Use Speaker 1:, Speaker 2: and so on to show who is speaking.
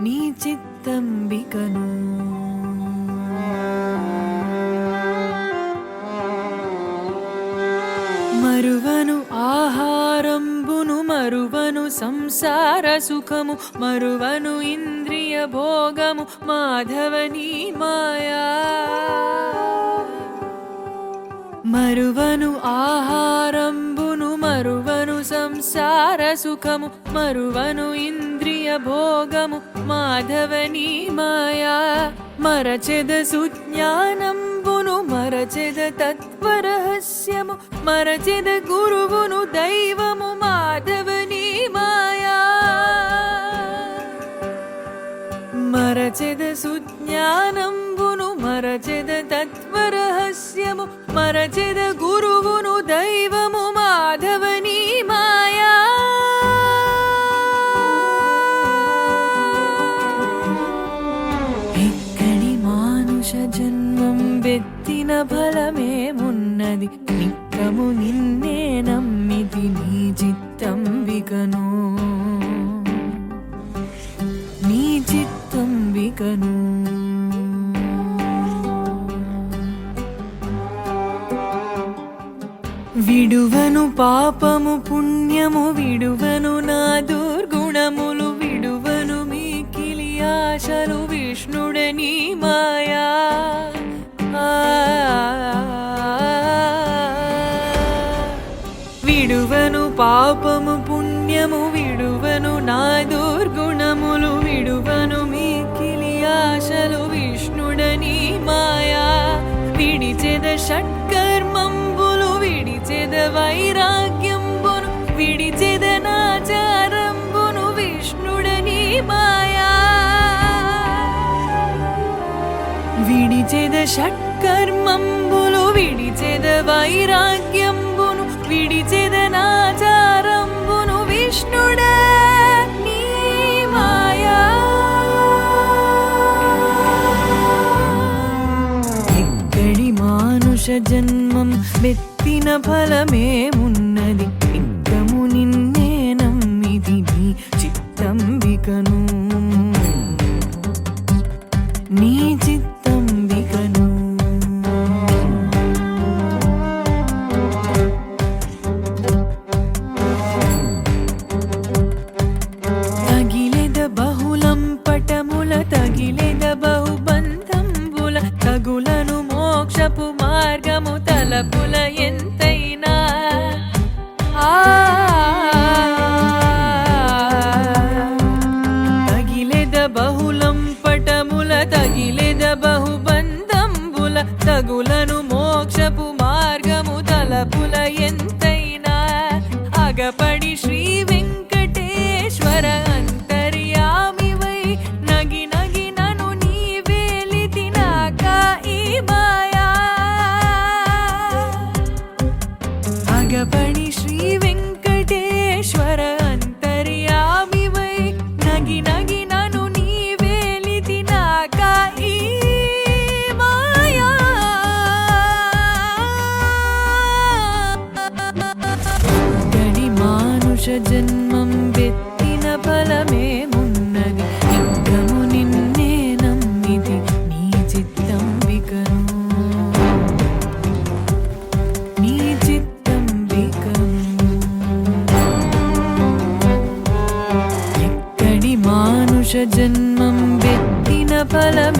Speaker 1: నీ చిత్తంబికను. మరువను ఆహారంబును మరువను సంసార సుఖము మరువను ఇంద్రియ భోగము మాధవని మాయా. మరువను ఆహారంబు సంసార సుఖము మరువను ఇంద్రియ భోగము. మాధవని మాయా మరచెద సుజ్ఞానంబును మరచెద తత్వరహస్యము మరచెద గురువును దైవము మాధవని మాయా. మరచెద సుజ్ఞానంబును మరచెద తత్వరహస్యము మరచెద గురువును దైవము ఫలమేమున్నది? నిక్కము నిన్నే నమ్మిది నీ చిత్తం చిత్తంబికను నీ చిత్తం చిత్తంబికను విడువను పాపము పుణ్యము విడువను నా దుర్గుణములు విడువను మీ కిలి ఆశలు విష్ణుడని మాయా. విడువను పాపము పుణ్యము విడువను నా దుర్గుణములు విడువను మీకిలి ఆశలు విష్ణుడని మాయా. విడిచెద షట్కర్మంబులు విడిచెద వైరాగ్యంబును విడిచెద నాచారంబును విష్ణుడని మాయా. విడిచెద షట్కర్మంబులు విడిచెద వైరాగ్యంబును విడిచెదనాచారంబును విష్ణుడే నీ మాయా. ఎక్కడి మానుష జన్మం మెత్తిన ఫలమేమున్నది నిక్కము నిన్నే నమ్మిది నీ చిత్తంబికను. నీ చిత్త తగులను మోక్షపు మార్గము తలపుల ఎంతైనా. అగపడి శ్రీ వెంకటేశ్వర అంతర్యామివై నగి నగి నను నీ వేలితినాక ఈ మాయా. అగపడి శ్రీ వెంకటేశ్వర జన్మం వెత్తిన ఫలమేమున్నది యుద్ధము నిన్నే నమ్మిది నీ చిత్తం వికను. నీ చిత్తం వికను. ఎక్కడి మానుష జన్మం వెత్తిన ఫలమే